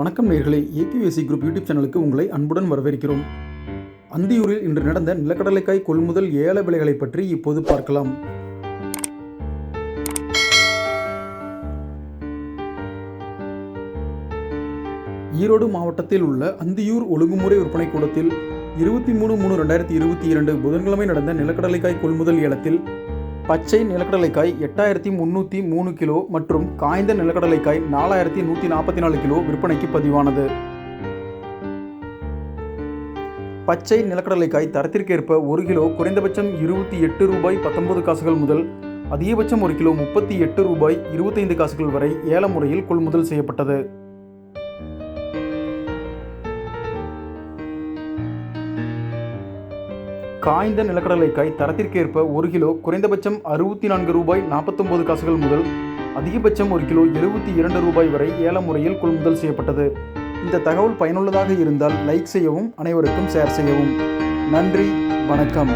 வணக்கம் நேர்களே. ABSC group YouTube சேனலுக்கு உங்களை அன்புடன் வரவேற்கிறோம். அந்தியூரில் இன்று நடந்த நிலக்கடலைக்காய் கொள்முதல் ஏல விலைகளை பற்றி இப்போது பார்க்கலாம். ஈரோடு மாவட்டத்தில் உள்ள அந்தியூர் ஒழுங்குமுறை விற்பனை கூடத்தில் இருபத்தி மூணு மூணு ரெண்டாயிரத்தி இருபத்தி இரண்டு புதன்கிழமை நடந்த நிலக்கடலைக்காய் கொள்முதல் ஏலத்தில் பச்சை நிலக்கடலைக்காய் எட்டாயிரத்தி முந்நூற்றி மூணு கிலோ மற்றும் காய்ந்த நிலக்கடலைக்காய் நாலாயிரத்தி நூற்றி நாற்பத்தி நாலு கிலோ விற்பனைக்கு பதிவானது. பச்சை நிலக்கடலைக்காய் தரத்திற்கேற்ப ஒரு கிலோ குறைந்தபட்சம் இருபத்தி எட்டு ரூபாய் பத்தொன்பது காசுகள் முதல் அதிகபட்சம் ஒரு கிலோ முப்பத்தி எட்டு ரூபாய் இருபத்தைந்து காசுகள் வரை ஏல முறையில் கொள்முதல் செய்யப்பட்டது. காய்ந்த நிலக்கடலைக்காய் தரத்திற்கேற்ப ஒரு கிலோ குறைந்தபட்சம் அறுபத்தி நான்கு ரூபாய் நாற்பத்தொம்பது காசுகள் முதல் அதிகபட்சம் ஒரு கிலோ எழுபத்தி இரண்டு ரூபாய் வரை ஏல முறையில் கொள்முதல் செய்யப்பட்டது. இந்த தகவல் பயனுள்ளதாக இருந்தால் லைக் செய்யவும் அனைவருக்கும் ஷேர் செய்யவும். நன்றி வணக்கம்.